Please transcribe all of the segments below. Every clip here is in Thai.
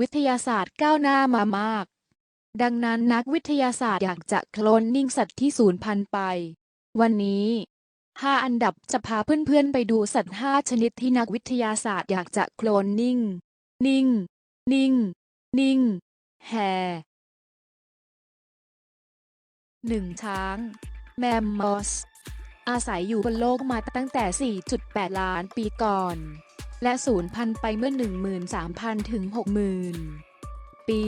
วิทยาศาสตร์ก้าวหน้ามามาก ดังนั้นนักวิทยาศาสตร์อยากจะโคลนนิ่งสัตว์ที่สูญพันธุ์ไป วันนี้ 5 อันดับจะพาเพื่อนๆไปดูสัตว์ 5 ชนิดที่นักวิทยาศาสตร์อยากจะโคลนนิ่ง นิ่ง นิ่ง นิ่ง แฮหนึ่งช้าง แมมมอส อาศัยอยู่บนโลกมาตั้งแต่ 4.8 ล้านปีก่อน และสูญพันธุ์ไปเมื่อ 13,000 ถึง 60,000 ปี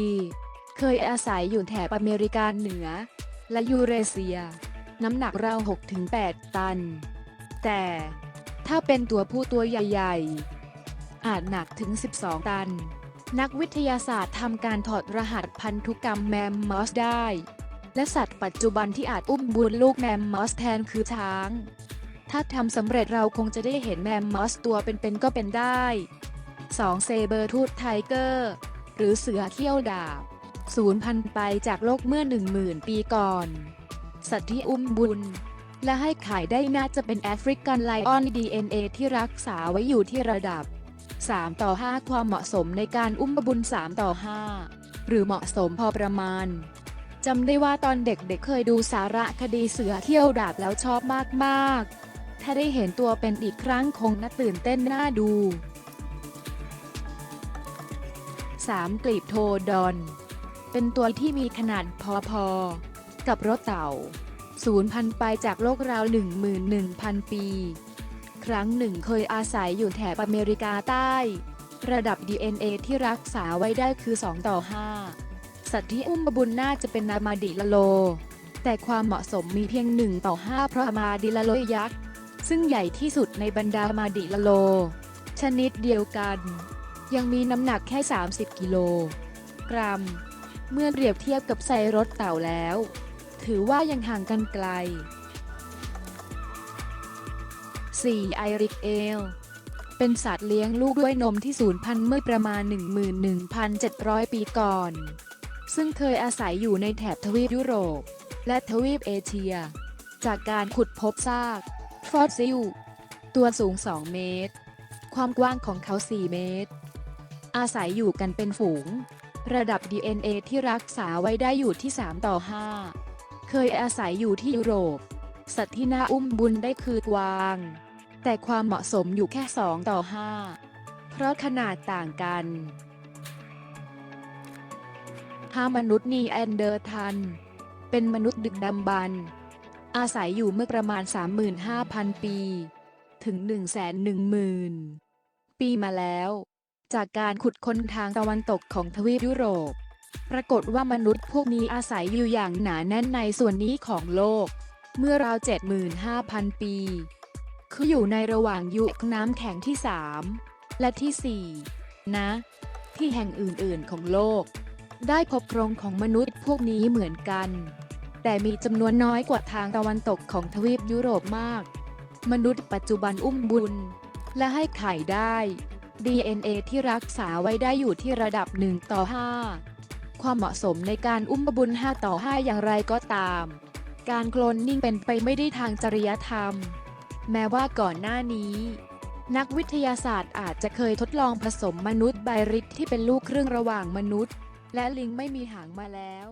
เคยอาศัยอยู่แถบอเมริกาเหนือ และยูเรเซีย น้ำหนักราว6-8 ตัน แต่ถ้าเป็นตัวผู้ตัวใหญ่ๆ อาจหนักถึง 12 ตัน นักวิทยาศาสตร์ทำการถอดรหัสพันธุกรรมแมมมอสได้ และสัตว์ปัจจุบันที่อาจอุ้มบุญลูกแมมมอสแทนคือช้าง ถ้าทำสำเร็จเราคงจะได้เห็นแมมมอสตัวเป็นๆก็เป็นได้ 2. เซเบอร์ทูธไทเกอร์ หรือเสือเขี้ยวดาบสูญพันธุ์ไปจากโลกเมื่อ 10,000 ปีก่อน สัตว์ที่อุ้มบุญ และให้ขายได้น่าจะเป็นแอฟริกันไลออน DNA ที่รักษาไว้อยู่ที่ระดับ 3 ต่อ 5 ความเหมาะสมในการอุ้มบุญ 3 ต่อ 5 หรือเหมาะสมพอประมาณจำได้ว่าตอนเด็กๆเคยดูสาระคดีเสือเที่ยวดาบแล้วชอบมากๆ ถ้าได้เห็นตัวเป็นอีกครั้งคงน่าตื่นเต้นน่าดู 3. กลีบโทดอน เป็นตัวที่มีขนาดพอๆ กับรถเต่าสูญพันธุ์ไปจากโลกราว 11,000 ปี ครั้งหนึ่งเคยอาศัยอยู่แถบอเมริกาใต้ ระดับ DNA ที่รักษาไว้ได้คือ 2 ต่อ 5 สัตว์ที่อุ้มบุญน่าจะเป็นนามาดิลาโล แต่ความเหมาะสมมีเพียง 1 ต่อ 5 เพราะมาดิลาโลยักษ์ ซึ่งใหญ่ที่สุดในบรรดามาดิลโล ชนิดเดียวกัน ยังมีน้ำหนักแค่ 30 กิโลกรัม เมื่อเปรียบเทียบกับไซรถเต่าแล้ว ถือว่ายังห่างกันไกล 4. ไอริกเอล เป็นสัตว์เลี้ยงลูกด้วยนมที่สูญพันธุ์เมื่อประมาณ 11,700 ปีก่อน ซึ่งเคยอาศัยอยู่ในแถบทวีปยุโรป และทวีปเอเชีย จากการขุดพบซาก ฟอสซิล ตัวสูง 2 เมตร ความกว้างของเขา 4 เมตร อาศัยอยู่กันเป็นฝูง ระดับ DNA ที่รักษาไว้ได้อยู่ที่ 3 ต่อ 5 เคยอาศัยอยู่ที่ยุโรป สัตว์ที่น่าอุ้มบุญได้คือกวาง แต่ความเหมาะสมอยู่แค่ 2 ต่อ 5 เพราะขนาดต่างกันถ้ามนุษย์นีแอนเดอร์ทัน เป็นมนุษย์ดึกดำบรรพ์ อาศัยอยู่เมื่อประมาณ 35,000 ปี ถึง 110,000 ปีมาแล้ว จากการขุดค้นทางตะวันตกของทวีปยุโรป ปรากฏว่ามนุษย์พวกนี้อาศัยอยู่อย่างหนาแน่นในส่วนนี้ของโลก เมื่อราว 75,000 ปี คืออยู่ในระหว่างยุคน้ำแข็งที่ 3 และที่ 4 นะ ที่แห่งอื่นๆของโลก ได้พบโครงของมนุษย์พวกนี้เหมือนกัน แต่มีจำนวนน้อยกว่าทางตะวันตกของทวีปยุโรปมาก มนุษย์ปัจจุบันอุ้มบุญ และให้ไข่ได้ DNA ที่รักษาไว้ได้อยู่ที่ระดับ 1 ต่อ 5 ความเหมาะสมในการอุ้มบุญ 5 ต่อ 5 อย่างไรก็ตาม การโคลนนิ่งเป็นไปไม่ได้ทางจริยธรรม แม้ว่าก่อนหน้านี้ นักวิทยาศาสตร์อาจจะเคยทดลองผสมมนุษย์ไบริดที่เป็นลูกครึ่งระหว่างมนุษย์ และลิงไม่มีหางมาแล้ว